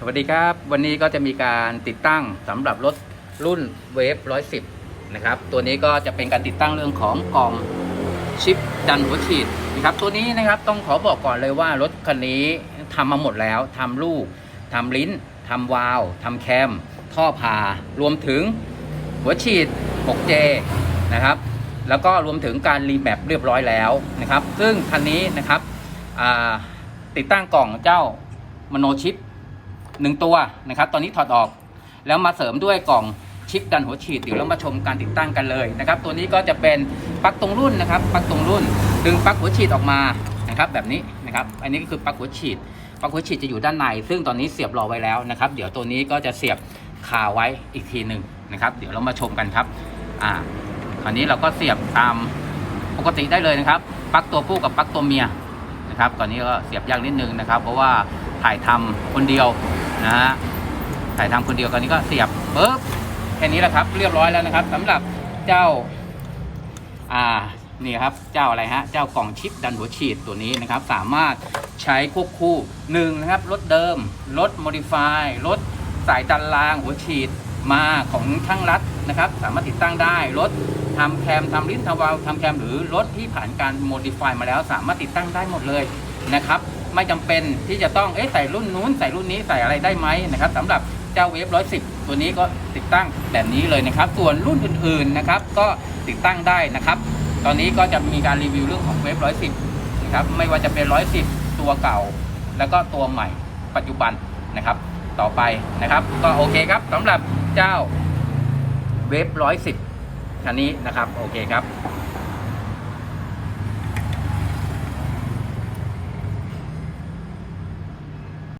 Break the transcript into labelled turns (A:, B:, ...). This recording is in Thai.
A: สวัสดีครับ วันนี้ก็จะมีการติดตั้งสำหรับรถรุ่นเวฟ110 นะครับ ตัวนี้ก็จะเป็นการติดตั้งเรื่องของกล่องชิปดันหัวฉีดนะครับ ตัวนี้นะครับต้องขอบอกก่อนเลยว่ารถคันนี้ทำมาหมดแล้วทำลูกทำลิ้นทำวาล์วทำแคม ท่อพารวมถึงหัวฉีด 6J นะครับ แล้วก็รวมถึงการรีแมปเรียบร้อยแล้วนะครับ ซึ่งคันนี้นะครับติดตั้งกล่องเจ้ามโนชิป หนึ่งตัวนะครับ ตอนนี้ถอดออก แล้วมาเสริมด้วยกล่องชิปดันหัวฉีดเดี๋ยวเรามาชมการติดตั้งกันเลยนะครับ ตัวนี้ก็จะเป็นปลั๊กตรงรุ่นนะครับปลั๊กตรงรุ่น ดึงปลั๊กหัวฉีดออกมานะครับแบบนี้นะครับ อันนี้ก็คือปลั๊กหัวฉีดปลั๊กหัวฉีดจะอยู่ด้านใน ซึ่งตอนนี้เสียบรอไว้แล้วนะครับ เดี๋ยวตัวนี้ก็จะเสียบคาไว้อีกทีหนึ่งนะครับ เดี๋ยวเรามาชมกันครับอ่าคราวนี้เราก็เสียบตามปกติได้เลยนะครับปลั๊กตัวผู้กับปลั๊กตัวเมียนะครับตอนนี้ก็เสียบยากนิดนึงนะครับ เพราะว่าถ่ายทำคนเดียว นะฮะถ่ายทำคนเดียวกันนี้ก็เสียบปุ๊บแค่นี้แหละครับ เรียบร้อยแล้วนะครับสำหรับเจ้าอ่านี่ครับเจ้าอะไรฮะเจ้ากล่องชิปดันหัวฉีดตัวนี้นะครับ สามารถใช้ควบคู่หนึ่งนะครับรถเดิมรถโมดิฟายรถสายดันรางหัวฉีดมาของช่างรัดนะครับ สามารถติดตั้งได้รถทำแคมทำลิ้นทำวาล์วทำแคมหรือรถที่ผ่านการโมดิฟายมาแล้วสามารถติดตั้งได้หมดเลยนะครับ ไม่จำเป็นที่จะต้องเอ๊ะใส่รุ่นนู้นใส่รุ่นนี้ใส่อะไรได้ไหมนะครับสำหรับเจ้าเวฟร้อยสิบตัวนี้ก็ติดตั้งแบบนี้เลยนะครับ ส่วนรุ่นอื่นๆนะครับ ก็ติดตั้งได้นะครับ ตอนนี้ก็จะมีการรีวิวเรื่องของเวฟร้อยสิบนะครับไม่ว่าจะเป็นร้อยสิบตัวเก่า แล้วก็ตัวใหม่ปัจจุบันนะครับ ต่อไปนะครับ ก็โอเคครับสำหรับเจ้าเวฟร้อยสิบคันนี้นะครับโอเคครับ